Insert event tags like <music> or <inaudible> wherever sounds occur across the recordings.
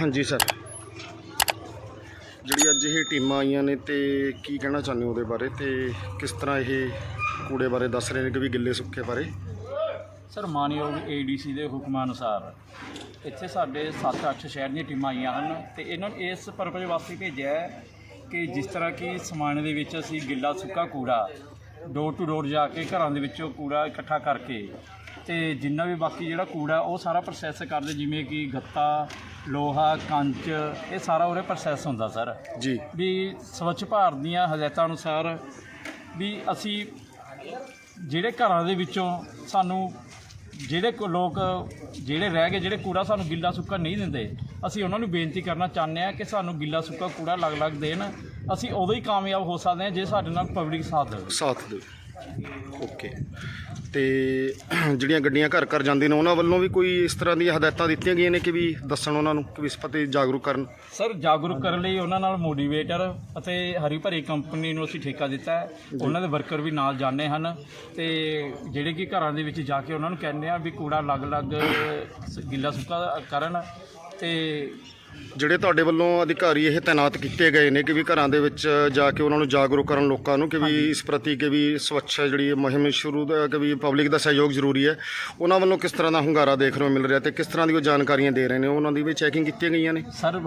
ਹਾਂਜੀ, ਸਰ। ਜਿਹੜੀ ਅੱਜ ਇਹ ਟੀਮਾਂ ਆਈਆਂ ਨੇ ਤੇ ਕੀ ਕਹਿਣਾ ਚਾਹੁੰਦੇ ਹੋ ਉਹਦੇ ਬਾਰੇ? ਤੇ ਕਿਸ ਤਰ੍ਹਾਂ ਇਹ ਕੂੜੇ ਬਾਰੇ ਦੱਸ ਰਹੇ ਨੇ ਕਿ ਵੀ ਗਿੱਲੇ ਸੁੱਕੇ ਬਾਰੇ? ਸਰ, ਮਾਨਯੋਗ ਏਡੀਸੀ ਦੇ ਹੁਕਮਾਂ ਅਨੁਸਾਰ ਇੱਥੇ ਸਾਡੇ 7-8 ਸ਼ਹਿਰ ਦੀਆਂ ਟੀਮਾਂ ਆਈਆਂ ਹਨ ਤੇ ਇਹਨਾਂ ਨੂੰ ਇਸ ਪਰਪਸ ਵਾਸਤੇ ਭੇਜਿਆ ਹੈ ਕਿ ਜਿਸ ਤਰ੍ਹਾਂ ਕਿ ਸਮਾਨ ਦੇ ਵਿੱਚ ਅਸੀਂ ਗਿੱਲਾ ਸੁੱਕਾ ਕੂੜਾ ਡੋਰ ਟੂ ਡੋਰ ਜਾ ਕੇ ਘਰਾਂ ਦੇ ਵਿੱਚੋਂ ਕੂੜਾ ਇਕੱਠਾ ਕਰਕੇ ਤੇ ਜਿੰਨਾ ਵੀ ਬਾਕੀ ਜਿਹੜਾ ਕੂੜਾ ਉਹ ਸਾਰਾ ਪ੍ਰੋਸੈਸ ਕਰਦੇ ਜਿਵੇਂ ਕਿ ਗੱਤਾ ਲੋਹਾ ਕੰਚ ਇਹ ਸਾਰਾ ਉਹਦੇ ਪ੍ਰੋਸੈਸ ਹੁੰਦਾ ਸਰ। ਜੀ। ਵੀ ਸਵੱਛ ਭਾਰਤ ਦੀਆਂ ਹਦਾਇਤਾਂ ਅਨੁਸਾਰ ਵੀ ਅਸੀਂ ਜਿਹੜੇ ਘਰਾਂ ਦੇ ਵਿੱਚੋਂ ਸਾਨੂੰ ਜਿਹੜੇ ਕੋ ਲੋਕ ਜਿਹੜੇ ਰਹਿ ਗਏ ਜਿਹੜੇ ਕੂੜਾ ਸਾਨੂੰ ਗਿੱਲਾ ਸੁੱਕਾ ਨਹੀਂ ਦਿੰਦੇ ਅਸੀਂ ਉਹਨਾਂ ਨੂੰ ਬੇਨਤੀ ਕਰਨਾ ਚਾਹੁੰਦੇ ਹਾਂ ਕਿ ਸਾਨੂੰ ਗਿੱਲਾ ਸੁੱਕਾ ਕੂੜਾ ਅਲੱਗ-ਅਲੱਗ ਦੇਣ। ਅਸੀਂ ਉਦੋਂ ਹੀ ਕਾਮਯਾਬ ਹੋ ਸਕਦੇ ਹਾਂ ਜੇ ਸਾਡੇ ਨਾਲ ਪਬਲਿਕ ਸਾਥ ਦੇਵੇ। ਸਾਥ ਦੇ ਓਕੇ। ਤੇ <clears throat> ਜਿਹੜੀਆਂ ਗੱਡੀਆਂ ਘਰ ਘਰ ਜਾਂਦੀਆਂ ਨੇ ਉਹਨਾਂ ਵੱਲੋਂ ਵੀ ਕੋਈ ਇਸ ਤਰ੍ਹਾਂ ਦੀਆਂ ਹਦਾਇਤਾਂ ਦਿੱਤੀਆਂ ਗਈਆਂ ਨੇ ਕਿ ਵੀ ਦੱਸਣ ਉਹਨਾਂ ਨੂੰ ਕਿ ਵੀ ਇਸ ਪਤੇ ਜਾਗਰੂਕ ਕਰਨ? ਸਰ ਜਾਗਰੂਕ ਕਰਨ ਲਈ ਉਹਨਾਂ ਨਾਲ ਮੋਟੀਵੇਟਰ ਅਤੇ ਹਰੀ ਭਰੀ ਕੰਪਨੀ ਨੂੰ ਅਸੀਂ ਠੇਕਾ ਦਿੱਤਾ ਹੈ। ਉਹਨਾਂ ਦੇ ਵਰਕਰ ਵੀ ਨਾਲ ਜਾਂਦੇ ਹਨ ਤੇ ਜਿਹੜੇ ਕਿ ਘਰਾਂ ਦੇ ਵਿੱਚ ਜਾ ਕੇ ਉਹਨਾਂ ਨੂੰ ਕਹਿੰਦੇ ਆ ਵੀ ਕੂੜਾ ਅਲੱਗ-ਅਲੱਗ ਗਿੱਲਾ ਸੁੱਕਾ ਕਰਨ ਤੇ ਜਿਹੜੇ ਤੁਹਾਡੇ ਵੱਲੋਂ ਅਧਿਕਾਰੀ ਇਹ ਤਾਇਨਾਤ ਕੀਤੇ ਗਏ ਨੇ ਕਿ ਵੀ ਘਰਾਂ ਦੇ ਵਿੱਚ ਜਾ ਕੇ ਉਹਨਾਂ ਨੂੰ ਜਾਗਰੂਕ ਕਰਨ ਲੋਕਾਂ ਨੂੰ ਕਿ ਵੀ ਇਸ ਪ੍ਰਤੀ ਕਿ ਵੀ ਸਵੱਛ ਜਿਹੜੀ ਮੁਹਿੰਮ ਸ਼ੁਰੂ ਦਾ ਕਿ ਵੀ ਪਬਲਿਕ ਦਾ ਸਹਿਯੋਗ ਜ਼ਰੂਰੀ ਹੈ ਉਹਨਾਂ ਵੱਲੋਂ ਕਿਸ ਤਰ੍ਹਾਂ ਦਾ ਹੁੰਗਾਰਾ ਦੇਖ ਰਹੇ ਹੋ ਮਿਲ ਰਿਹਾ ਤੇ ਕਿਸ ਤਰ੍ਹਾਂ ਦੀ ਉਹ ਜਾਣਕਾਰੀਆਂ ਦੇ ਰਹੇ ਨੇ? ਉਹਨਾਂ ਦੀ ਵੀ ਚੈਕਿੰਗ ਕੀਤੀਆਂ ਗਈਆਂ ਨੇ? ਸਰ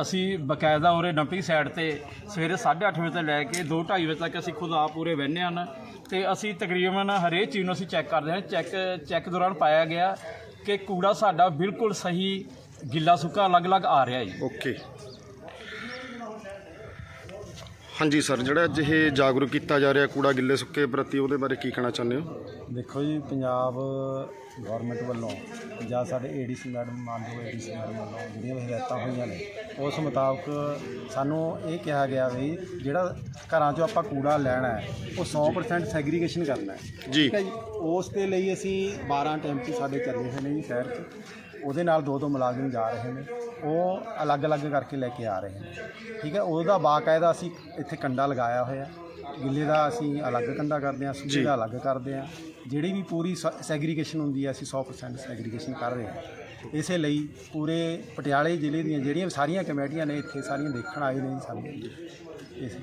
ਅਸੀਂ ਬਕਾਇਦਾ ਉਰੇ ਡੰਪਿੰਗ ਸਾਈਡ ਤੇ ਸਵੇਰੇ 8:30 ਵਜੇ ਤੋਂ ਲੈ ਕੇ 2:30 ਵਜੇ ਤੱਕ ਅਸੀਂ ਖੁਦ ਆਪ ਪੂਰੇ ਬਹਿੰਦੇ ਹਨ ਤੇ ਅਸੀਂ ਤਕਰੀਬਨ ਹਰੇਕ ਚੀਜ਼ ਨੂੰ ਅਸੀਂ ਚੈੱਕ ਕਰਦੇ ਹਾਂ। ਚੈੱਕ ਚੈੱਕ ਦੌਰਾਨ ਪਾਇਆ ਗਿਆ ਕਿ ਕੂੜਾ ਸਾਡਾ ਬਿਲਕੁਲ ਸਹੀ ਗਿੱਲਾ ਸੁੱਕਾ ਅਲੱਗ-ਅਲੱਗ ਆ ਰਿਹਾ ਜੀ। ਓਕੇ। ਹਾਂਜੀ ਸਰ ਜਿਹੜਾ ਅੱਜ ਇਹ ਜਾਗਰੂਕ ਕੀਤਾ ਜਾ ਰਿਹਾ ਕੂੜਾ ਗਿੱਲੇ ਸੁੱਕੇ ਪ੍ਰਤੀ ਉਹਦੇ ਬਾਰੇ ਕੀ ਕਹਿਣਾ ਚਾਹੁੰਦੇ ਹੋ? ਦੇਖੋ ਜੀ ਪੰਜਾਬ ਗਵਰਨਮੈਂਟ ਵੱਲੋਂ ਜਾਂ ਸਾਡੇ ਏਡੀਸੀ ਮੈਡਮ ਮਾਨਯੋਗ ਏਡੀਸੀ ਮੈਡਮ ਵੱਲੋਂ ਜਿਹੜੀਆਂ ਵੀ ਹਦਾਇਤਾਂ ਹੋਈਆਂ ਨੇ ਉਸ ਮੁਤਾਬਕ ਸਾਨੂੰ ਇਹ ਕਿਹਾ ਗਿਆ ਵੀ ਜਿਹੜਾ ਘਰਾਂ 'ਚੋਂ ਆਪਾਂ ਕੂੜਾ ਲੈਣਾ ਹੈ ਉਹ 100% ਸੈਗਰੀਗੇਸ਼ਨ ਕਰਨਾ ਹੈ। ਜੀ। ਠੀਕ ਹੈ ਜੀ? ਉਸ ਦੇ ਲਈ ਅਸੀਂ 12 ਟੈਂਪੂ ਸਾਡੇ ਚੱਲੇ ਹੋਏ ਨੇ ਜੀ ਸ਼ਹਿਰ 'ਚ। ਉਹਦੇ ਨਾਲ ਦੋ ਦੋ ਮੁਲਾਜ਼ਮ ਜਾ ਰਹੇ ਨੇ। ਉਹ ਅਲੱਗ-ਅਲੱਗ ਕਰਕੇ ਲੈ ਕੇ ਆ ਰਹੇ ਨੇ। ਠੀਕ ਹੈ ਉਹਦਾ ਬਾਕਾਇਦਾ ਅਸੀਂ ਇੱਥੇ ਕੰਡਾ ਲਗਾਇਆ ਹੋਇਆ। ਗਿੱਲੇ ਦਾ ਅਸੀਂ ਅਲੱਗ ਕੰਡਾ ਕਰਦੇ ਹਾਂ ਸੁੱਕੇ ਦਾ ਅਲੱਗ ਕਰਦੇ ਹਾਂ। ਜਿਹੜੀ ਵੀ ਪੂਰੀ ਸੈਗਰੀਗੇਸ਼ਨ ਹੁੰਦੀ ਹੈ ਅਸੀਂ 100% ਸੈਗਰੀਗੇਸ਼ਨ ਕਰ ਰਹੇ ਹਾਂ। ਇਸੇ ਲਈ ਪੂਰੇ ਪਟਿਆਲੇ ਜ਼ਿਲ੍ਹੇ ਦੀਆਂ ਜਿਹੜੀਆਂ ਸਾਰੀਆਂ ਕਮੇਟੀਆਂ ਨੇ ਇੱਥੇ ਸਾਰੀਆਂ ਦੇਖਣ ਆਏ ਨੇ ਸਾਡੀਆਂ ਇਸ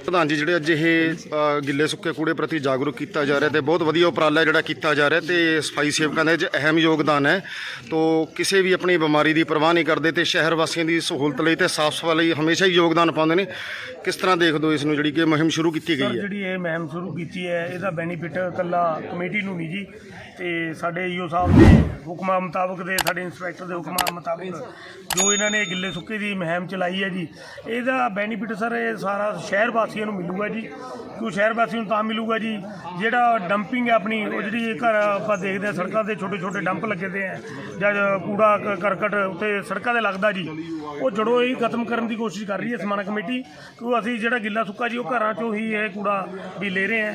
ਪ੍ਰਧਾਨ ਜੀ ਜਿਹੜੇ ਅੱਜ ਇਹ ਅ, ਗਿੱਲੇ ਸੁੱਕੇ ਕੂੜੇ ਪ੍ਰਤੀ ਜਾਗਰੂਕ ਕੀਤਾ ਜਾ ਰਿਹਾ ਤੇ ਬਹੁਤ ਵਧੀਆ ਉਪਰਾਲਾ ਜਿਹੜਾ ਕੀਤਾ ਜਾ ਰਿਹਾ ਤੇ ਸਫ਼ਾਈ ਸੇਵਕਾਂ ਦਾ ਇਹ 'ਚ ਅਹਿਮ ਯੋਗਦਾਨ ਹੈ। ਤੋਂ ਕਿਸੇ ਵੀ ਆਪਣੀ ਬਿਮਾਰੀ ਦੀ ਪਰਵਾਹ ਨਹੀਂ ਕਰਦੇ ਤੇ ਸ਼ਹਿਰ ਵਾਸੀਆਂ ਦੀ ਸਹੂਲਤ ਲਈ ਤੇ ਸਾਫ਼ ਸਫ਼ਾਈ ਲਈ ਹਮੇਸ਼ਾ ਹੀ ਯੋਗਦਾਨ ਪਾਉਂਦੇ ਨੇ। ਕਿਸ ਤਰ੍ਹਾਂ ਦੇਖਦੇ ਹੋ ਇਸ ਨੂੰ ਜਿਹੜੀ ਕਿ ਮੁਹਿੰਮ ਸ਼ੁਰੂ ਕੀਤੀ ਸਰ ਗਈ ਹੈ? ਜਿਹੜੀ ਇਹ ਮੁਹਿੰਮ ਸ਼ੁਰੂ ਕੀਤੀ ਹੈ ਇਹਦਾ ਬੈਨੀਫਿਟ ਇਕੱਲਾ ਕਮੇਟੀ ਨੂੰ ਨਹੀਂ ਜੀ ਤੇ ਸਾਡੇ ਈਓ ਸਾਹਿਬ ਦੇ ਹੁਕਮਾਂ ਮੁਤਾਬਕ ਦੇ ਸਾਡੇ ਇੰਸਪੈਕਟਰ ਦੇ ਹੁਕਮਾਂ ਮੁਤਾਬਕ ਜੋ ਇਹਨਾਂ ਨੇ ਗਿੱਲੇ ਸੁੱਕੇ ਦੀ ਮੁਹਿੰਮ ਚਲਾਈ ਹੈ ਜੀ ਇਹਦਾ ਬੈਨੀਫਿਟ ਸਰ ਇਹ ਸਾਰਾ ਸ਼ਹਿਰ ਵਾਸੀਆਂ ਨੂੰ ਮਿਲੂਗਾ ਜੀ। ਕਿਉਂ ਸ਼ਹਿਰ ਵਾਸੀ ਨੂੰ ਤਾਂ ਮਿਲੂਗਾ ਜੀ। ਜਿਹੜਾ ਡੰਪਿੰਗ ਹੈ ਆਪਣੀ, ਉਹ ਜਿਹੜੀ ਘਰ ਆਪਾਂ ਦੇਖਦੇ ਹਾਂ, ਸੜਕਾਂ ਤੇ ਛੋਟੇ ਛੋਟੇ ਡੰਪ ਲੱਗੇ ਦੇ ਆ। ਜਾਂ ਕੂੜਾ ਕਰਕਟ ਉੱਤੇ ਸੜਕਾਂ ਤੇ ਲੱਗਦਾ ਜੀ। ਉਹ ਜੜੋਂ ਹੀ ਖਤਮ ਕਰਨ ਦੀ ਕੋਸ਼ਿਸ਼ ਕਰ ਰਹੀ ਹੈ ਸਮਾਨਾ ਕਮੇਟੀ। ਕਿਉਂ ਅਸੀਂ ਜਿਹੜਾ ਗਿੱਲਾ ਸੁੱਕਾ ਜੀ, ਉਹ ਘਰਾਂ ਚੋਂ ਹੀ ਇਹ ਕੂੜਾ ਵੀ ਲੈ ਰਹੇ ਆ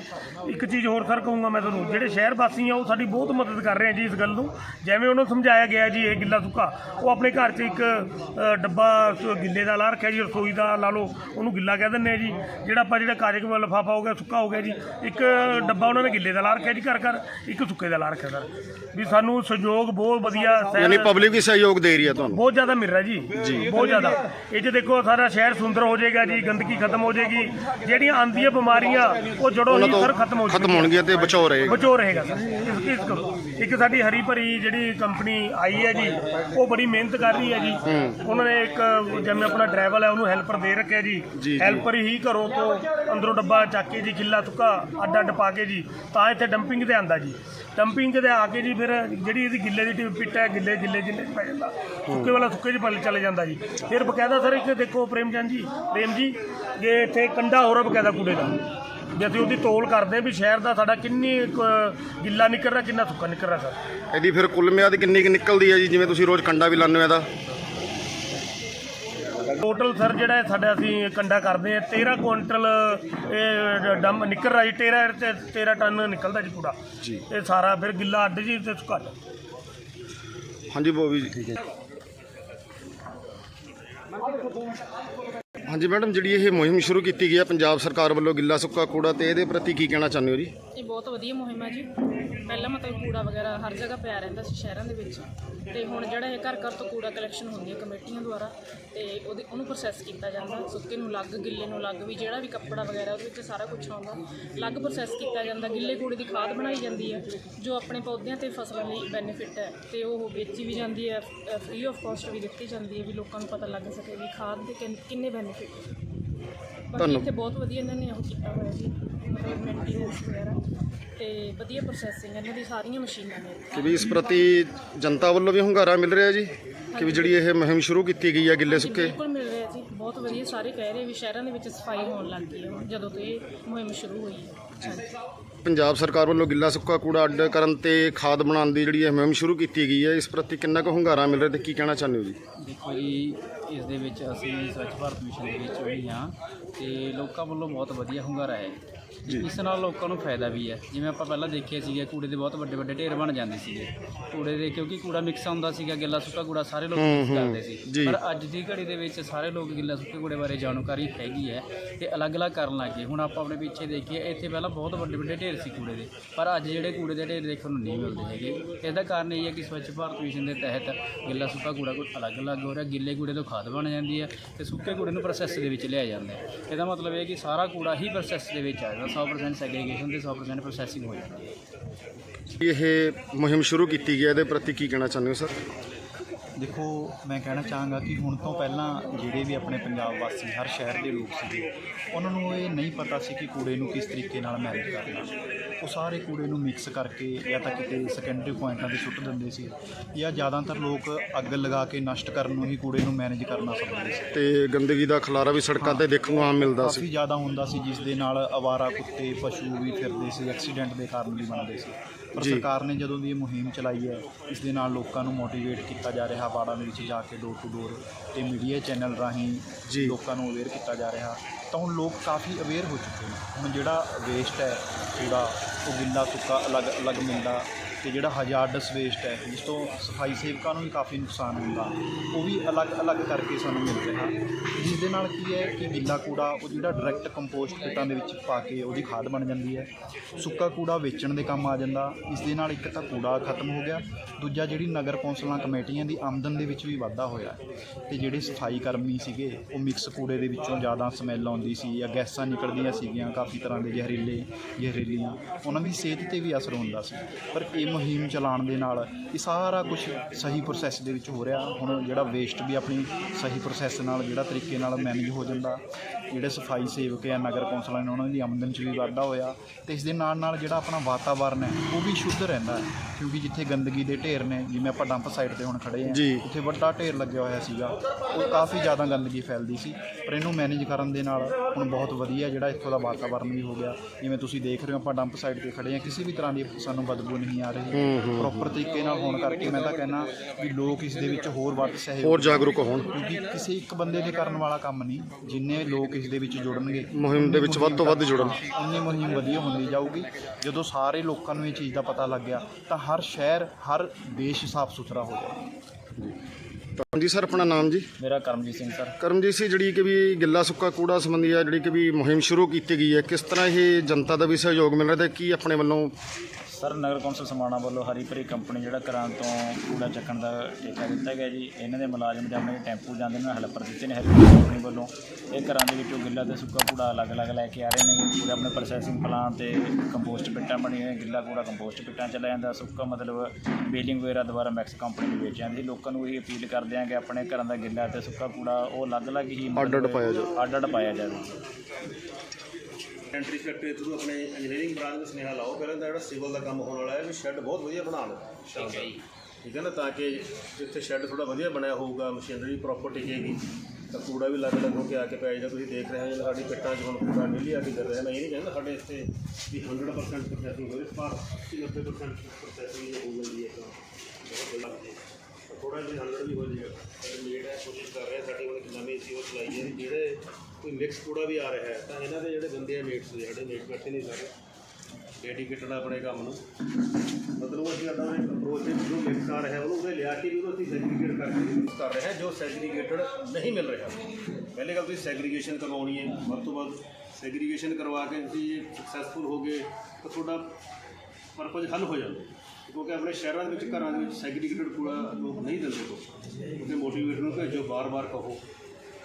ਇੱਕ ਚੀਜ਼ ਹੋਰ ਸਰ ਕਹੂੰਗਾ ਮੈਂ ਤੁਹਾਨੂੰ, ਜਿਹੜੇ ਸ਼ਹਿਰ ਵਾਸੀ ਆ, ਉਹ ਸਾਡੀ ਬਹੁਤ ਮਦਦ ਕਰ ਰਹੇ ਆ ਜੀ ਇਸ ਗੱਲ ਨੂੰ। ਜਿਵੇਂ ਉਹਨੂੰ ਸਮਝਾਇਆ ਗਿਆ ਜੀ, ਇਹ ਗਿੱਲਾ ਸੁੱਕਾ, ਉਹ ਆਪਣੇ ਘਰ 'ਚ ਇੱਕ ਡੱਬਾ, ਗਿੱਲੇ ਦਾ ਲਾ ਰੱਖਿਆ ਜੀ, ਰਸੋਈ ਦਾ ਲਾ ਲਓ, ਉਹਨੂੰ ਗਿੱਲਾ ਕਹਿ ਦਿੰਦੇ ਆ ਜੀ। ਜਿਹੜਾ ਆਪਾਂ ਜਿਹੜਾ ਕਾਗਜ਼ ਦਾ ਲਿਫਾਫਾ ਹੋ ਗਿਆ ਸੁੱਕਾ ਹੋ ਗਿਆ ਜੀ ਇੱਕ ਡੱਬਾ ਉਹਨਾਂ ਨੇ ਗਿੱਲੇ ਦਾ ਲਾ ਰੱਖਿਆ ਜੀ ਘਰ ਘਰ ਇੱਕ ਸੁੱਕੇ ਦਾ ਲਾ ਰੱਖਿਆ ਸਰ। ਵੀ ਸਾਨੂੰ ਸਹਿਯੋਗ ਬਹੁਤ ਵਧੀਆ ਯਾਨੀ ਪਬਲਿਕ ਵੀ ਸਹਿਯੋਗ ਦੇ ਰਹੀ ਹੈ ਤੁਹਾਨੂੰ? ਬਹੁਤ ਜ਼ਿਆਦਾ ਮਿਲ ਰਿਹਾ ਜੀ ਜੀ। ਬਹੁਤ ਜ਼ਿਆਦਾ। ਇਹ 'ਚ ਦੇਖੋ ਸਾਰਾ ਸ਼ਹਿਰ ਸੁੰਦਰ ਹੋ ਜਾਏਗਾ ਜੀ ਗੰਦਗੀ ਖਤਮ ਹੋ ਜਾਏਗੀ ਜਿਹੜੀਆਂ ਆਂਦੀਆਂ ਬਿਮਾਰੀਆਂ ਉਹ ਜੜੋਂ ਹੀ ਸਰ ਖਤਮ ਹੋ ਖਤਮ ਹੋਣਗੀਆਂ ਤੇ ਬਚਾਓ ਰਹੇਗਾ। ਬਚੋ ਰਹੇਗਾ ਸਰ। ਇਸ- ਇਸ ਤੋਂ ਇੱਕ ਸਾਡੀ ਹਰੀ ਭਰੀ ਜਿਹੜੀ ਕੰਪਨੀ ਆਈ ਹੈ ਜੀ ਉਹ ਬੜੀ ਮਿਹਨਤ ਕਰ ਰਹੀ ਹੈ ਜੀ। ਉਹਨਾਂ ਨੇ ਇੱਕ ਜਿਵੇਂ ਆਪਣਾ ਡਰਾਈਵਰ ਹੈ ਉਹਨੂੰ ਹੈਲਪਰ ਦੇ ਰੱਖਿਆ ਜੀ, ਜੀ ਜੀ। ਹੈਲਪਰ ਹੀ ਘਰੋਂ ਤੋਂ ਅੰਦਰੋਂ ਡੱਬਾ ਚੱਕ ਕੇ ਜੀ ਗਿੱਲਾ ਸੁੱਕਾ ਅੱਡ ਅੱਡ ਪਾ ਕੇ ਜੀ, ਤਾਂ ਇੱਥੇ ਡੰਪਿੰਗ ਤੇ ਆਂਦਾ ਜੀ। ਡੰਪਿੰਗ ਤੇ ਆ ਕੇ ਜੀ ਫਿਰ ਜਿਹੜੀ ਇਹਦੀ ਗਿੱਲੇ ਦੀ ਟੀ- ਪਿੱਟ ਹੈ, ਗਿੱਲੇ ਗਿੱਲੇ ਜਿੱਲੇ 'ਚ ਪੈ ਜਾਂਦਾ। ਸੁੱਕੇ ਵਾਲਾ ਸੁੱਕੇ 'ਚ ਪਲ ਚਲੇ ਜਾਂਦਾ ਜੀ। ਫਿਰ ਬਕਾਇਦਾ ਸਰ ਇੱਥੇ ਦੇਖੋ ਪ੍ਰੇਮ ਚੰਦ ਜੀ, ਪ੍ਰੇਮ ਜੀ, ਜੇ ਇੱਥੇ ਕੰਡਾ ਹੋਰ ਰਿਹਾ ਬਕਾਇਦਾ ਕੂੜੇ ਦਾ। ਜੇ ਅਸੀਂ ਉਹਦੀ ਤੋਲ ਕਰਦੇ ਹਾਂ ਵੀ ਸ਼ਹਿਰ ਦਾ ਸਾਡਾ ਕਿੰਨੀ ਕੁ ਗਿੱਲਾ ਨਿਕਲ ਰਿਹਾ, ਕਿੰਨਾ ਸੁੱਕਾ ਨਿਕਲ ਰਿਹਾ ਸਰ। ਇਹਦੀ ਫਿਰ ਕੁੱਲ ਮਿਆਦ ਕਿੰਨੀ ਕੁ ਨਿਕਲਦੀ ਹੈ ਜੀ? ਜਿਵੇਂ ਤੁਸੀਂ ਰੋਜ਼ ਕੰਡਾ ਵੀ ਲਾਉਂਦੇ ਹੋ ਇਹਦਾ। ਟੋਟਲ ਸਰ ਜਿਹੜਾ ਸਾਡਾ ਅਸੀਂ ਕੰਡਾ ਕਰਦੇ ਹਾਂ 13 ਕੁਇੰਟਲ ਇਹ ਡੰਮ ਨਿਕਲ ਰਿਹਾ ਜੀ 13 ਤੇ 13 ਟਨ ਨਿਕਲਦਾ ਜੀ ਪੂਰਾ। ਜੀ। ਇਹ ਸਾਰਾ ਫਿਰ ਗਿੱਲਾ ਅੱਡ ਜੀ ਤੇ ਸੁੱਕਾ ਅੱਡ। ਹਾਂਜੀ ਬੋਬੀ ਜੀ। ਠੀਕ ਹੈ। ਹਾਂਜੀ ਮੈਡਮ, ਜਿਹੜੀ ਇਹ ਮੁਹਿੰਮ ਸ਼ੁਰੂ ਕੀਤੀ ਗਈ ਹੈ ਪੰਜਾਬ ਸਰਕਾਰ ਵੱਲੋਂ ਗਿੱਲਾ ਸੁੱਕਾ ਕੂੜਾ, ਤੇ ਇਹਦੇ ਪ੍ਰਤੀ ਕੀ ਕਹਿਣਾ ਚਾਹੁੰਦੇ ਹੋ ਜੀ? ਇਹ ਬਹੁਤ ਵਧੀਆ ਮੁਹਿੰਮ ਹੈ ਜੀ। ਪਹਿਲਾਂ ਮਤਲਬ ਕੂੜਾ ਵਗੈਰਾ ਹਰ ਜਗ੍ਹਾ ਪਿਆ ਰਹਿੰਦਾ ਸੀ ਸ਼ਹਿਰਾਂ ਦੇ ਵਿੱਚ। ਤੇ ਹੁਣ ਜਿਹੜਾ ਇਹ ਘਰ ਘਰ ਤੋਂ ਕੂੜਾ ਕਲੈਕਸ਼ਨ ਹੁੰਦੀ ਹੈ ਕਮੇਟੀਆਂ ਦੁਆਰਾ, ਤੇ ਉਹਦੇ, ਉਹਨੂੰ ਪ੍ਰੋਸੈਸ ਕੀਤਾ ਜਾਂਦਾ। ਸੁੱਕੇ ਨੂੰ ਅਲੱਗ, ਗਿੱਲੇ ਨੂੰ ਅਲੱਗ ਵੀ ਜਿਹੜਾ ਵੀ ਕੱਪੜਾ ਵਗੈਰਾ ਉਹਦੇ ਵਿੱਚ ਸਾਰਾ ਕੁਝ ਆਉਂਦਾ। ਅਲੱਗ ਪ੍ਰੋਸੈਸ ਕੀਤਾ ਜਾਂਦਾ। ਗਿੱਲੇ ਕੂੜੇ ਦੀ ਖਾਦ ਬਣਾਈ ਜਾਂਦੀ ਹੈ, ਜੋ ਆਪਣੇ ਪੌਦਿਆਂ ਤੇ ਫਸਲਾਂ ਲਈ ਬੈਨੀਫਿਟ ਹੈ। ਤੇ ਉਹ ਵੇਚੀ ਵੀ ਜਾਂਦੀ ਹੈ ਫ੍ਰੀ ਆਫ ਕਾਸਟ ਵੀ ਦਿੱਤੀ ਜਾਂਦੀ ਹੈ, ਵੀ ਲੋਕਾਂ ਨੂੰ ਪਤਾ ਲੱਗ ਸਕੇ ਵੀ ਖਾਦ ਦੇ ਕਿੰਨੇ ਬੈਨੀਫਿਟ ਧੰਨਵਾਦ। ਇੱਥੇ ਬਹੁਤ ਵਧੀਆ ਇਹਨਾਂ ਨੇ ਉਹ ਕੀਤਾ ਹੋਇਆ ਜੀ ਮਤਲਬ ਮੇਨਟੇਨੈਂਸ ਵਗੈਰਾ ਤੇ ਵਧੀਆ ਪ੍ਰੋਸੈਸਿੰਗ ਇਹਨਾਂ ਦੀ ਸਾਰੀਆਂ ਮਸ਼ੀਨਾਂ ਨੇ। ਕਿ ਵੀ ਇਸ ਪ੍ਰਤੀ ਜਨਤਾ ਵੱਲੋਂ ਵੀ ਹੁੰਗਾਰਾ ਮਿਲ ਰਿਹਾ ਜੀ ਕਿ ਵੀ ਜਿਹੜੀ ਇਹ ਮੁਹਿੰਮ ਸ਼ੁਰੂ ਕੀਤੀ ਗਈ ਹੈ ਗਿੱਲੇ ਸੁੱਕੇ? ਬਿਲਕੁਲ ਮਿਲ ਰਿਹਾ ਜੀ ਬਹੁਤ ਵਧੀਆ ਸਾਰੇ ਕਹਿ ਰਹੇ ਵੀ ਸ਼ਹਿਰਾਂ ਦੇ ਵਿੱਚ ਸਫ਼ਾਈ ਹੋਣ ਲੱਗ ਗਈ ਹੈ ਹੁਣ ਜਦੋਂ ਤੋਂ ਇਹ ਮੁਹਿੰਮ ਸ਼ੁਰੂ ਹੋਈ ਹੈ। ਹਾਂਜੀ ਪੰਜਾਬ ਸਰਕਾਰ ਵੱਲੋਂ ਗਿੱਲਾ ਸੁੱਕਾ ਕੂੜਾ ਅੱਡ ਕਰਨ ਤੇ ਖਾਦ ਬਣਾਉਣ ਦੀ ਜਿਹੜੀ ਇਹ ਮੁਹਿੰਮ ਸ਼ੁਰੂ ਕੀਤੀ ਗਈ ਹੈ, ਇਸ ਪ੍ਰਤੀ ਕਿੰਨਾ ਕੁ ਹੁੰਗਾਰਾ ਮਿਲ ਰਿਹਾ ਤੇ ਕੀ ਕਹਿਣਾ ਚਾਹੁੰਦੇ ਹੋ ਜੀ? ਦੇਖੋ ਜੀ, ਇਸ ਦੇ ਵਿੱਚ ਅਸੀਂ ਸਵੱਛ ਭਾਰਤ ਮਿਸ਼ਨ ਦੇ ਵਿੱਚ ਵੀ ਹਾਂ ਤੇ ਲੋਕਾਂ ਵੱਲੋਂ ਬਹੁਤ ਵਧੀਆ ਹੁੰਗਾਰਾ ਹੈ। ਇਸ ਨਾਲ ਲੋਕਾਂ ਨੂੰ ਫਾਇਦਾ ਵੀ ਹੈ। ਜਿਵੇਂ ਆਪਾਂ ਪਹਿਲਾਂ ਦੇਖਿਆ ਸੀਗਾ ਕੂੜੇ ਦੇ ਬਹੁਤ ਵੱਡੇ ਵੱਡੇ ਢੇਰ ਬਣ ਜਾਂਦੇ ਸੀਗੇ। ਕੂੜੇ ਦੇ ਕਿਉਂਕਿ ਕੂੜਾ ਮਿਕਸ ਹੁੰਦਾ ਸੀਗਾ ਗਿੱਲਾ ਸੁੱਕਾ ਕੂੜਾ ਸਾਰੇ ਲੋਕ ਮਿਕਸ ਕਰਦੇ। ਸੀ। ਪਰ ਅੱਜ ਦੀ ਘੜੀ ਦੇ ਵਿੱਚ ਸਾਰੇ ਲੋਕ ਗਿੱਲਾ ਸੁੱਕੇ ਕੂੜੇ ਬਾਰੇ ਜਾਣਕਾਰੀ ਹੈਗੀ ਹੈ ਤੇ ਅਲੱਗ-ਅਲੱਗ ਕਰਨ ਲੱਗੇ ਹੁਣ ਆਪਾਂ ਆਪਣੇ ਪਿੱਛੇ ਦੇਖੀਏ ਇੱਥੇ ਪਹਿਲਾਂ ਬਹੁਤ ਵੱਡੇ ਵੱਡੇ ਢੇਰ ਸੀ ਕੂੜੇ ਦੇ। ਪਰ ਅੱਜ ਜਿਹੜੇ ਕੂੜੇ ਦੇ ਢੇਰ ਦੇਖਣ ਨੂੰ ਨਹੀਂ ਮਿਲਦੇ ਹੈਗੇ। ਇਹਦਾ ਕਾਰਨ ਇਹ ਹੈ ਕਿ ਸਵੱਛ ਭਾਰਤ ਮਿਸ਼ਨ ਦੇ ਤਹਿਤ ਗਿੱਲਾ ਸੁੱਕਾ ਕੂੜਾ ਕੋਈ ਅਲੱਗ-ਅਲੱਗ ਹੋ ਰਿਹਾ ਗਿੱਲੇ ਕੂੜੇ ਤੋਂ ਖਾਦ ਬਣ ਜਾਂਦੀ ਹੈ ਤੇ ਸੁੱਕੇ ਕੂੜੇ ਨੂੰ ਪ੍ਰੋਸੈਸ ਦੇ ਵਿੱਚ ਲਿਆ ਜਾਂਦਾ ਹੈ। ਇਹਦਾ ਮਤਲਬ ਇਹ ਹੈ ਕਿ ਸਾਰਾ ਕੂੜਾ ਹੀ ਪ੍ਰੋਸੈਸ ਦੇ ਵਿੱਚ ਆਏਗਾ 100% ਸੈਗਰੀਗੇਸ਼ਨ ਤੇ 100% ਪ੍ਰੋਸੈਸਿੰਗ ਹੋ ਜਾਂਦੀ ਹੈ। ਇਹ ਮੁਹਿੰਮ ਸ਼ੁਰੂ ਕੀਤੀ ਗਈ ਹੈ? ਇਹਦੇ ਪ੍ਰਤੀ ਕੀ ਕਹਿਣਾ ਚਾਹੁੰਦੇ ਹੋ ਸਰ? ਦੇਖੋ ਮੈਂ ਕਹਿਣਾ ਚਾਹਾਂਗਾ ਕਿ ਹੁਣ ਤੋਂ ਪਹਿਲਾਂ ਜਿਹੜੇ ਵੀ ਆਪਣੇ ਪੰਜਾਬ ਵਾਸੀ ਹਰ ਸ਼ਹਿਰ ਦੇ ਲੋਕ ਸੀਗੇ ਉਹਨਾਂ ਨੂੰ ਇਹ ਨਹੀਂ ਪਤਾ ਸੀ ਕਿ ਕੂੜੇ ਨੂੰ ਕਿਸ ਤਰੀਕੇ ਨਾਲ ਮੈਨੇਜ ਕਰਨਾ। ਉਹ ਸਾਰੇ ਕੂੜੇ ਨੂੰ ਮਿਕਸ ਕਰਕੇ ਜਾਂ ਤਾਂ ਕਿਤੇ ਸੈਕੰਡਰੀ ਪੁਆਇੰਟਾਂ ਤੇ ਸੁੱਟ ਦਿੰਦੇ ਸੀ ਜਾਂ ਜ਼ਿਆਦਾਤਰ ਲੋਕ ਅੱਗ ਲਗਾ ਕੇ ਨਸ਼ਟ ਕਰਨ ਨੂੰ ਹੀ ਕੂੜੇ ਨੂੰ ਮੈਨੇਜ ਕਰਨਾ ਸਮਝਦੇ ਸੀ। ਤੇ ਗੰਦਗੀ ਦਾ ਖਲਾਰਾ ਵੀ ਸੜਕਾਂ ਤੇ ਦੇਖਣ ਨੂੰ ਆਮ ਮਿਲਦਾ ਸੀ। ਕਾਫੀ ਜ਼ਿਆਦਾ ਹੁੰਦਾ ਸੀ ਜਿਸ ਦੇ ਨਾਲ ਅਵਾਰਾ ਕੁੱਤੇ ਪਸ਼ੂ ਵੀ ਫਿਰਦੇ ਸੀ ਐਕਸੀਡੈਂਟ ਦੇ ਕਾਰਨ ਵੀ ਬਣਦੇ ਸੀ। ਪਰ। ਸਰਕਾਰ ਨੇ ਜਦੋਂ ਦੀ ਇਹ ਮੁਹਿੰਮ ਚਲਾਈ ਹੈ ਇਸ ਦੇ ਨਾਲ ਲੋਕਾਂ ਨੂੰ ਮੋਟੀਵੇਟ ਕੀਤਾ ਜਾ ਰਿਹਾ ਬਾੜਾਂ ਦੇ ਵਿੱਚ ਜਾ ਕੇ ਡੋਰ ਟੂ ਡੋਰ ਤੇ ਮੀਡੀਆ ਚੈਨਲ ਰਾਹੀਂ ਜੀ। ਲੋਕਾਂ ਨੂੰ ਅਵੇਅਰ ਕੀਤਾ ਜਾ ਰਿਹਾ। ਤਾਂ ਹੁਣ ਲੋਕ ਕਾਫੀ ਅਵੇਅਰ ਹੋ ਚੁੱਕੇ ਨੇ। ਹੁਣ ਜਿਹੜਾ ਵੇਸਟ ਹੈ ਕੂੜਾ ਉਹ ਗਿੱਲਾ ਸੁੱਕਾ ਅਲੱਗ ਅਲੱਗ ਮਿਲਦਾ ਤੇ ਜਿਹੜਾ ਹਜ਼ਾਰਡਸ ਵੇਸਟ ਹੈ, ਜਿਸ ਤੋਂ ਸਫ਼ਾਈ ਸੇਵਕਾਂ ਨੂੰ ਵੀ ਕਾਫੀ ਨੁਕਸਾਨ ਹੁੰਦਾ, ਉਹ ਵੀ ਅਲੱਗ-ਅਲੱਗ ਕਰਕੇ ਸਾਨੂੰ ਮਿਲ ਰਿਹਾ। ਜਿਸ ਦੇ ਨਾਲ ਕੀ ਹੈ ਕਿ ਗਿੱਲਾ ਕੂੜਾ, ਉਹ ਜਿਹੜਾ ਡਾਇਰੈਕਟ ਕੰਪੋਸਟ ਪਿਟਾਂ ਦੇ ਵਿੱਚ ਪਾ ਕੇ ਉਹਦੀ ਖਾਦ ਬਣ ਜਾਂਦੀ ਹੈ। ਸੁੱਕਾ ਕੂੜਾ ਵੇਚਣ ਦੇ ਕੰਮ ਆ ਜਾਂਦਾ। ਇਸ ਦੇ ਨਾਲ ਇੱਕ ਤਾਂ ਕੂੜਾ ਖਤਮ ਹੋ ਗਿਆ। ਦੂਜਾ ਜਿਹੜੀ ਨਗਰ ਕੌਂਸਲਾਂ ਕਮੇਟੀਆਂ ਦੀ ਆਮਦਨ ਦੇ ਵਿੱਚ ਵੀ ਵਾਧਾ ਹੋਇਆ। ਤੇ ਜਿਹੜੇ ਸਫ਼ਾਈ ਕਰਮੀ ਸੀਗੇ, ਉਹ ਮਿਕਸ ਕੂੜੇ ਦੇ ਵਿੱਚੋਂ ਜ਼ਿਆਦਾ ਸਮੈਲ ਆਉਂਦੀ ਸੀ ਜਾਂ ਗੈਸਾਂ ਨਿਕਲਦੀਆਂ ਸੀਗੀਆਂ, ਕਾਫੀ ਤਰ੍ਹਾਂ ਦੇ ਜ਼ਹਿਰੀਲੇ ਜ਼ਹਿਰੀਲੀਆਂ, ਉਹਨਾਂ ਦੀ ਸਿਹਤ ਤੇ ਵੀ ਅਸਰ ਹੁੰਦਾ ਸੀ। ਪਰ ਇਹ ਮੁਹਿੰਮ ਚਲਾਉਣ ਦੇ ਨਾਲ ਇਹ ਸਾਰਾ ਕੁਝ ਸਹੀ ਪ੍ਰੋਸੈਸ ਦੇ ਵਿੱਚ ਹੋ ਰਿਹਾ। ਹੁਣ ਜਿਹੜਾ ਵੇਸਟ ਵੀ ਆਪਣੀ ਸਹੀ ਪ੍ਰੋਸੈਸ ਨਾਲ, ਜਿਹੜਾ ਤਰੀਕੇ ਨਾਲ ਮੈਨੇਜ ਹੋ ਜਾਂਦਾ। ਜਿਹੜੇ ਸਫ਼ਾਈ ਸੇਵਕ ਆ ਨਗਰ ਕੌਂਸਲਾਂ ਨੇ ਉਹਨਾਂ ਦੀ ਆਮਦਨ 'ਚ ਵੀ ਵਾਧਾ ਹੋਇਆ ਤੇ ਇਸ ਦੇ ਨਾਲ ਨਾਲ ਜਿਹੜਾ ਆਪਣਾ ਵਾਤਾਵਰਨ ਹੈ ਉਹ ਵੀ ਸ਼ੁੱਧ ਰਹਿੰਦਾ ਹੈ। ਕਿਉਂਕਿ ਜਿੱਥੇ ਗੰਦਗੀ ਦੇ ਢੇਰ ਨੇ ਜਿਵੇਂ ਆਪਾਂ ਡੰਪ ਸਾਈਡ ਤੇ ਹੁਣ ਖੜੇ ਆ। ਉੱਥੇ ਵੱਡਾ ਢੇਰ ਲੱਗਿਆ ਹੋਇਆ ਸੀਗਾ। ਉਹ ਕਾਫੀ ਜ਼ਿਆਦਾ ਗੰਦਗੀ ਫੈਲਦੀ ਸੀ ਪਰ ਇਹਨੂੰ ਮੈਨੇਜ ਕਰਨ ਦੇ ਨਾਲ ਹੁਣ ਬਹੁਤ ਵਧੀਆ ਜਿਹੜਾ ਇੱਥੋਂ ਦਾ ਵਾਤਾਵਰਨ ਵੀ ਹੋ ਗਿਆ। ਜਿਵੇਂ ਤੁਸੀਂ ਦੇਖ ਰਹੇ ਹੋ ਆਪਾਂ ਡੰਪ ਸਾਈਡ ਤੇ ਖੜੇ ਆ ਕਿਸੇ ਵੀ ਤਰ੍ਹਾਂ ਦੀ ਸਾਨੂੰ ਬਦਬੂ ਨਹੀਂ ਆ ਰਹੀ। ਪ੍ਰੋਪਰ ਤਰੀਕੇ ਨਾਲ ਹੋਣ ਕਰਕੇ ਮੈਂ ਤਾਂ ਕਹਿੰਦਾ ਵੀ ਲੋਕ ਇਸ ਦੇ ਵਿੱਚ ਹੋਰ ਵੱਧ ਸਹਿਯੋਗ ਹੋਰ ਜਾਗਰੂਕ ਹੋਣ। ਕਿਉਂਕਿ ਕਿਸੇ ਇੱਕ ਬੰਦੇ ਦੇ ਕਰਨ ਵਾਲਾ ਕੰਮ ਨਹੀਂ ਜਿੰਨੇ ਲੋਕ ਇਸ ਦੇ ਵਿੱਚ ਜੁੜਨਗੇ। ਮੁਹਿੰਮ ਦੇ ਵਿੱਚ ਵੱਧ ਤੋਂ ਵੱਧ ਜੁੜਨ। ਉਨੀ ਮੁਹਿੰਮ ਵਧੀਆ ਹੁੰਦੀ ਜਾਊਗੀ। ਜਦੋਂ ਸਾਰੇ ਲੋਕਾਂ ਨੂੰ ਇਹ ਚੀਜ਼ ਦਾ ਪਤਾ ਲੱਗ ਗਿਆ ਤਾਂ ਹਰ ਸ਼ਹਿਰ ਹਰ ਦੇਸ਼ ਸਾਫ਼ ਸੁਥਰਾ ਹੋ ਜਾਏਗਾ ਹਾਂਜੀ ਸਰ ਆਪਣਾ ਨਾਮ ਜੀ? ਮੇਰਾ ਕਰਮਜੀਤ ਸਿੰਘ ਸਰ। ਕਰਮਜੀਤ ਸੀ ਜਿਹੜੀ ਕਿ ਵੀ ਗਿੱਲਾ ਸੁੱਕਾ ਕੂੜਾ ਸੰਬੰਧੀ ਆ ਜਿਹੜੀ ਕਿ ਵੀ ਮੁਹਿੰਮ ਸ਼ੁਰੂ ਕੀਤੀ ਗਈ ਹੈ ਕਿਸ ਤਰ੍ਹਾਂ ਇਹ ਜਨਤਾ ਦਾ ਵੀ ਸਹਿਯੋਗ ਮਿਲ ਰਿਹਾ ਤੇ ਕੀ ਆਪਣੇ ਵੱਲੋਂ ਸਰ ਨਗਰ ਕੌਂਸਲ ਸਮਾਣਾ ਵੱਲੋਂ ਹਰੀ ਭਰੀ ਕੰਪਨੀ ਜਿਹੜਾ ਘਰਾਂ ਤੋਂ ਕੂੜਾ ਚੱਕਣ ਦਾ ਠੇਕਾ ਦਿੱਤਾ ਗਿਆ ਜੀ। ਇਹਨਾਂ ਦੇ ਮੁਲਾਜ਼ਮ ਜਾਂ ਆਪਣੇ ਟੈਂਪੂ ਜਾਂਦੇ ਨੇ ਹੈਲਪਰ ਦਿੱਤੇ ਨੇ ਹਰੀ ਭਰੀ ਕੰਪਨੀ ਵੱਲੋਂ। ਇਹ ਘਰਾਂ ਦੇ ਵਿੱਚੋਂ ਗਿੱਲਾ ਤੇ ਸੁੱਕਾ ਕੂੜਾ ਅਲੱਗ-ਅਲੱਗ ਲੈ ਕੇ ਆ ਰਹੇ ਨੇ। ਪੂਰੇ ਆਪਣੇ ਪ੍ਰੋਸੈਸਿੰਗ ਪਲਾਂਟ ਤੇ ਕੰਪੋਸਟ ਪਿੱਟਾਂ ਬਣੀਆਂ ਹੋਈਆਂ ਗਿੱਲਾ ਕੂੜਾ ਕੰਪੋਸਟ ਪਿੱਟਾਂ ਚ ਲੈ ਜਾਂਦਾ। ਸੁੱਕਾ ਮਤਲਬ ਬੇਲਿੰਗ ਵਗੈਰਾ ਦੁਬਾਰਾ ਮੈਕਸ ਕੰਪਨੀ ਨੂੰ ਵੇਚ ਜਾਂਦੀ ਲੋਕਾਂ ਨੂੰ ਇਹ ਅਪੀਲ ਕਰਦੇ ਆ ਕਿ ਆਪਣੇ ਘਰਾਂ ਦਾ ਗਿੱਲਾ ਤੇ ਸੁੱਕਾ ਕੂੜਾ ਉਹ ਅਲੱਗ-ਅਲੱਗ ਹੀ ਅੱਡ-ਅੱਡ ਪਾਇਆ ਜਾਵੇ। ਅੱਡ-ਅੱਡ ਪਾਇਆ ਜਾਵੇ। ਐਂਟਰੀ ਫੈਕਟਰੀ ਥਰੂ ਆਪਣੇ ਇੰਜੀਨੀਅਰਿੰਗ ਬ੍ਰਾਂਚ ਨੂੰ ਸੁਨੇਹਾ ਲਾਓ। ਪਹਿਲਾਂ ਤਾਂ ਜਿਹੜਾ ਸਿਵਲ ਦਾ ਕੰਮ ਹੋਣ ਵਾਲਾ ਹੈ ਵੀ ਸ਼ੈੱਡ ਬਹੁਤ ਵਧੀਆ ਬਣਾ ਲਓ। ਠੀਕ ਹੈ ਜੀ। ਠੀਕ ਹੈ ਨਾ? ਤਾਂ ਕਿ ਜਿੱਥੇ ਸ਼ੈੱਡ ਥੋੜਾ ਵਧੀਆ ਬਣਿਆ ਹੋਊਗਾ ਮਸ਼ੀਨਰੀ ਪ੍ਰੋਪਰ ਟਿਕੇਗੀ ਤਾਂ ਕੂੜਾ ਵੀ ਲੱਗ ਲੱਗ ਹੋ ਕੇ ਆ ਕੇ ਪੈ ਜਾਏਗਾ ਤੁਸੀਂ ਦੇਖ ਰਹੇ ਹੋ ਸਾਡੀ ਪਿੱਟਾਂ 'ਚ ਹੁਣ ਕੂੜਾ ਡੇਲੀ ਆ ਕੇ ਕਰ ਰਿਹਾ। ਮੈਂ ਇਹ ਨਹੀਂ ਕਹਿੰਦਾ ਸਾਡੇ ਇੱਥੇ ਵੀ 100% ਪ੍ਰੋਸੈਸਿੰਗ ਹੋਵੇ ਪਰ 80-90% ਪ੍ਰੋਸੈਸਿੰਗ ਹੋ ਜਾਂਦੀ ਹੈ। ਤਾਂ ਬਹੁਤ ਵਧੀਆ ਲੱਗਦੀ ਹੈ। ਥੋੜਾ ਜਿਹਾ 100 ਵੀ ਹੋ ਜਾਏਗਾ। ਲੀਡ ਹੈ ਕੋਸ਼ਿਸ਼ ਕਰ ਰਹੇ ਸਾਡੀ ਹੁਣ ਇੱਕ ਨਵੀਂ ਸੀ ਉਹ ਚਲਾਈ ਹੈ ਜਿਹੜੇ ਮਿਕਸ ਕੂੜਾ ਵੀ ਆ ਰਿਹਾ ਹੈ, ਤਾਂ ਇਹਨਾਂ ਦੇ ਜਿਹੜੇ ਬੰਦੇ ਆ ਮੇਟਸ ਜਿਹੜੇ ਮੇਟ ਬੈਠੇ ਨੇ ਸਾਰੇ ਡੈਡੀਕੇਟਡ ਆਪਣੇ ਕੰਮ ਨੂੰ। ਮਤਲਬ ਅਸੀਂ ਸਾਡਾ ਦੇ ਅਪਰੋਚ ਹੈ ਜੋ ਮਿਕਸ ਆ ਰਿਹਾ, ਉਹਨੂੰ ਉਹਦੇ ਲਿਆ ਕੇ ਵੀ ਉਹਨੂੰ ਅਸੀਂ ਸੈਗਰੀਗੇਟ ਕਰਕੇ ਯੂਜ ਕਰ ਰਹੇ ਹਾਂ, ਜੋ ਸੈਗਰੀਗੇਟਡ ਨਹੀਂ ਮਿਲ ਰਿਹਾ। ਪਹਿਲੇ ਗੱਲ ਤੁਸੀਂ ਸੈਗਰੀਗੇਸ਼ਨ ਕਰਵਾਉਣੀ ਹੈ, ਵੱਧ ਤੋਂ ਵੱਧ ਸੈਗਰੀਗੇਸ਼ਨ ਕਰਵਾ ਕੇ ਤੁਸੀਂ ਜੇ ਸਕਸੈਸਫੁਲ ਹੋ ਗਏ, ਤਾਂ ਤੁਹਾਡਾ ਪਰਪਸ ਹੱਲ ਹੋ ਜਾਂਦਾ। ਕਿਉਂਕਿ ਆਪਣੇ ਸ਼ਹਿਰਾਂ ਦੇ ਵਿੱਚ, ਘਰਾਂ ਦੇ ਵਿੱਚ ਸੈਗਰੀਗੇਟਡ ਕੂੜਾ ਲੋਕ ਨਹੀਂ ਦਿੰਦੇ। ਕੋ ਉਹਦੇ ਮੋਟੀਵੇਟਰ ਨੂੰ ਭੇਜੋ, ਬਾਰ-ਬਾਰ ਕਹੋ।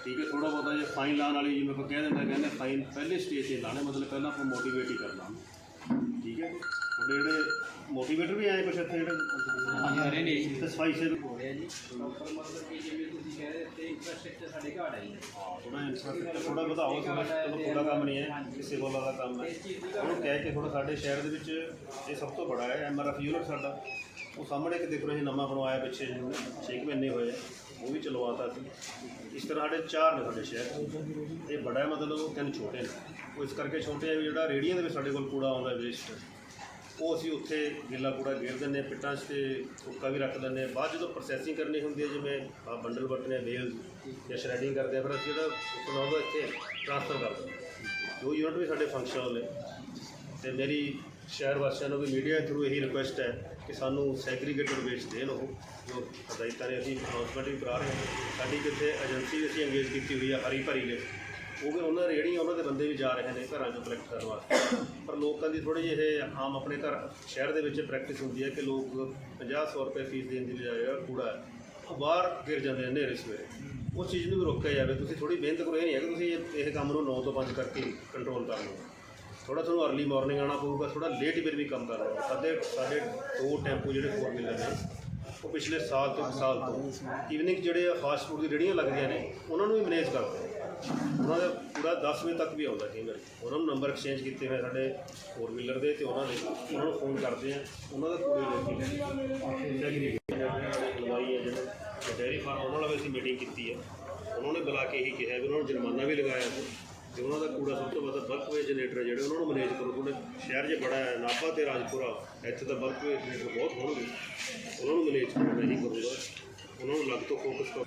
ਠੀਕ ਹੈ ਥੋੜਾ ਬਹੁਤਾ ਜੇ ਫਾਈਨ ਲਾਉਣ ਵਾਲੀ ਜਿਵੇਂ ਆਪਾਂ ਕਹਿ ਦਿੰਦਾ ਕਹਿੰਦੇ ਫਾਈਨ ਪਹਿਲੇ ਸਟੇਜ ਤੇ ਲਾਣੇ ਮਤਲਬ ਪਹਿਲਾਂ ਆਪਾਂ ਮੋਟੀਵੇਟ ਹੀ ਕਰਨਾ ਠੀਕ ਹੈ? ਤੁਹਾਡੇ ਜਿਹੜੇ ਮੋਟੀਵੇਟਰ ਵੀ ਆਏ ਕੁਛ ਇੱਥੇ ਜਿਹੜੇ? ਨੇ ਤੇ ਸਫ਼ਾਈ ਸੇਵਕ? ਹੋ ਰਿਹਾ ਜੀ। ਥੋੜਾ ਇਨਫਰਾਸਟ੍ਰਕਚਰ ਥੋੜਾ ਵਧਾਓ ਥੋੜਾ ਚਲੋ ਥੋੜਾ ਕੰਮ ਨਹੀਂ ਹੈ ਕਿਸੇ ਵਾਲਾ ਦਾ ਕੰਮ ਹੈ। ਉਹਨੂੰ ਕਹਿ ਕੇ ਥੋੜਾ ਸਾਡੇ ਸ਼ਹਿਰ ਦੇ ਵਿੱਚ ਇਹ ਸਭ ਤੋਂ ਬੜਾ ਹੈ ਐਮਆਰਐਫ ਯੂਨਿਟ ਸਾਡਾ। ਉਹ ਸਾਹਮਣੇ ਇੱਕ ਦੇਖ ਰਹੇ ਸੀ ਨਵਾਂ ਬਣਵਾਇਆ ਪਿੱਛੇ ਜਿਹਨੂੰ 6 ਮਹੀਨੇ ਹੋਏ ਆ। ਉਹ ਵੀ ਚਲਵਾਤਾ ਸੀ। ਇਸ ਤਰ੍ਹਾਂ ਸਾਡੇ ਚਾਰ ਨੇ ਸਾਡੇ ਸ਼ਹਿਰ। ਇਹ ਬੜਾ ਮਤਲਬ ਤਿੰਨ ਛੋਟੇ ਨੇ। ਉਹ ਇਸ ਕਰਕੇ ਛੋਟੇ ਆ ਵੀ ਜਿਹੜਾ ਰੇੜੀਆਂ ਦੇ ਵਿੱਚ ਸਾਡੇ ਕੋਲ ਕੂੜਾ ਆਉਂਦਾ ਵੇਸਟ ਉਹ ਅਸੀਂ ਉੱਥੇ ਗਿੱਲਾ ਕੂੜਾ ਗੇਰ ਦਿੰਦੇ ਹਾਂ, ਪਿੱਟਾਂ 'ਚ ਤੇ ਹੁੱਕਾ ਵੀ ਰੱਖ ਦਿੰਦੇ ਹਾਂ। ਬਾਅਦ ਜਦੋਂ ਪ੍ਰੋਸੈਸਿੰਗ ਕਰਨੀ ਹੁੰਦੀ ਹੈ, ਜਿਵੇਂ ਆ ਬੰਡਲ ਵੱਟਨੇ ਬੇਲ ਜਾਂ ਸ਼ਰੈਡਿੰਗ ਕਰਦੇ ਆ ਫਿਰ ਅਸੀਂ ਜਿਹੜਾ ਸੁਣਾਉਂਦਾ ਇੱਥੇ ਟ੍ਰਾਂਸਫਰ ਕਰ ਦਿੰਦੇ ਹਾਂ। ਯੂਨਿਟ ਵੀ ਸਾਡੇ ਫੰਕਸ਼ਨਲ ਨੇ। ਤੇ ਮੇਰੀ ਸ਼ਹਿਰ ਵਾਸੀਆਂ ਨੂੰ ਵੀ ਮੀਡੀਆ ਥਰੂ ਇਹੀ ਰਿਕੁਐਸਟ ਹੈ ਕਿ ਸਾਨੂੰ ਸੈਗਰੀਗੇਟਡ ਵੇਸਟ ਦੇਣ ਉਹ ਜੋ ਹਦਾਇਤਾਂ ਨੇ ਅਸੀਂ ਅਨਾਉਂਸਮੈਂਟ ਵੀ ਕਰਾ ਰਹੇ ਹਾਂ ਸਾਡੀ ਕਿਤੇ ਏਜੰਸੀ ਅਸੀਂ ਅੰਗੇਜ ਕੀਤੀ ਹੋਈ ਆ ਹਰੀ ਭਰੀ ਨੇ ਉਹ ਵੀ ਉਹਨਾਂ ਰੇੜੀਆਂ ਉਹਨਾਂ ਦੇ ਬੰਦੇ ਵੀ ਜਾ ਰਹੇ ਨੇ ਘਰਾਂ 'ਚੋਂ ਕਲੈਕਟ ਕਰਨ ਵਾਸਤੇ। ਪਰ ਲੋਕਾਂ ਦੀ ਥੋੜੀ ਜਿਹੀ ਇਹ ਆਮ ਆਪਣੇ ਘਰ ਸ਼ਹਿਰ ਦੇ ਵਿੱਚ ਪ੍ਰੈਕਟਿਸ ਹੁੰਦੀ ਹੈ ਕਿ ਲੋਕ 50-100 ਰੁਪਏ ਫੀਸ ਦੇਣ ਦੀ ਬਜਾਏ ਜਿਹੜਾ ਕੂੜਾ ਹੈ, ਉਹ ਬਾਹਰ ਗਿਰ ਜਾਂਦੇ ਨੇ ਹਨੇਰੇ ਸਵੇਰੇ। ਉਸ ਚੀਜ਼ ਨੂੰ ਵੀ ਰੋਕਿਆ ਜਾਵੇ। ਤੁਸੀਂ ਥੋੜੀ ਮਿਹਨਤ ਕਰੋ ਇਹ ਨਹੀਂ ਹੈ ਕਿ ਤੁਸੀਂ ਇਹ- ਇਹ ਕੰਮ ਨੂੰ 9 ਤੋਂ 5 ਕਰਕੇ ਕੰਟਰੋਲ ਕਰ ਲਓ। ਥੋੜਾ ਤੁਹਾਨੂੰ ਅਰਲੀ ਮਾਰਨਿੰਗ ਆਉਣਾ ਪਊਗਾ ਥੋੜਾ ਲੇਟ ਫਿਰ ਵੀ ਕੰਮ ਕਰਨਾ ਪਊਗਾ। ਸਾਡੇ ਸਾਡੇ ਦੋ ਟੈਂਪੂ ਜਿਹੜੇ ਫੋਰ ਵੀਲਰ ਨੇ, ਉਹ ਪਿਛਲੇ ਸਾਲ ਤੋਂ, ਇੱਕ ਸਾਲ ਤੋਂ ਈਵਨਿੰਗ ਜਿਹੜੇ ਫਾਸਟ ਫੂਡ ਦੀ ਰੇਹੜੀਆਂ ਲੱਗਦੀਆਂ ਨੇ, ਉਹਨਾਂ ਨੂੰ ਵੀ ਮੈਨੇਜ ਕਰਦੇ ਉਹਨਾਂ ਦਾ ਪੂਰਾ 10 ਵਜੇ ਤੱਕ ਵੀ ਆਉਂਦਾ ਕਈ ਵਾਰੀ। ਉਹਨਾਂ ਨੂੰ ਨੰਬਰ ਐਕਸਚੇਂਜ ਕੀਤੇ ਹੋਏ ਸਾਡੇ ਫੋਰ ਵੀਲਰ ਦੇ ਤੇ ਉਹਨਾਂ ਦੇ। ਉਹਨਾਂ ਨੂੰ ਫੋਨ ਕਰਦੇ ਆ, ਉਹਨਾਂ ਦਾ ਪੂਰੇ ਲੈ ਲਵਾਈ ਹੈ। ਜਿਹੜੇ ਡੇਅਰੀ ਫਾਰਮ ਉਹਨਾਂ ਨਾਲ ਵੀ ਅਸੀਂ ਮੀਟਿੰਗ ਕੀਤੀ ਹੈ। ਉਹਨਾਂ ਨੇ ਬੁਲਾ ਕੇ ਇਹੀ ਕਿਹਾ ਵੀ ਉਹਨਾਂ ਨੂੰ ਜੁਰਮਾਨਾ ਵੀ ਲਗਾਇਆ ਸੀ। ਤੇ ਉਹਨਾਂ ਦਾ ਕੂੜਾ ਸਭ ਤੋਂ ਵੱਧ ਬਲਕ ਵੇ ਜਨਰੇਟਰ ਜਿਹੜੇ, ਉਹਨਾਂ ਨੂੰ ਮੈਨੇਜ ਕਰੋ। ਤੁਹਾਡੇ ਸ਼ਹਿਰ 'ਚ ਬੜਾ ਹੈ, ਨਾਭਾ ਤੇ ਰਾਜਪੁਰਾ, ਇੱਥੇ ਤਾਂ ਬਲਕਵੇ ਜਨਰੇਟਰ ਬਹੁਤ ਹੋਣਗੇ। ਉਹਨਾਂ ਨੂੰ ਮੈਨੇਜ ਕਰਨਾ ਮੈਂ ਹੀ ਕਰੂੰਗਾ। ਉਹਨਾਂ ਨੂੰ ਲੱਗ ਤੋਂ ਫੋਕਸ ਕਰੋ।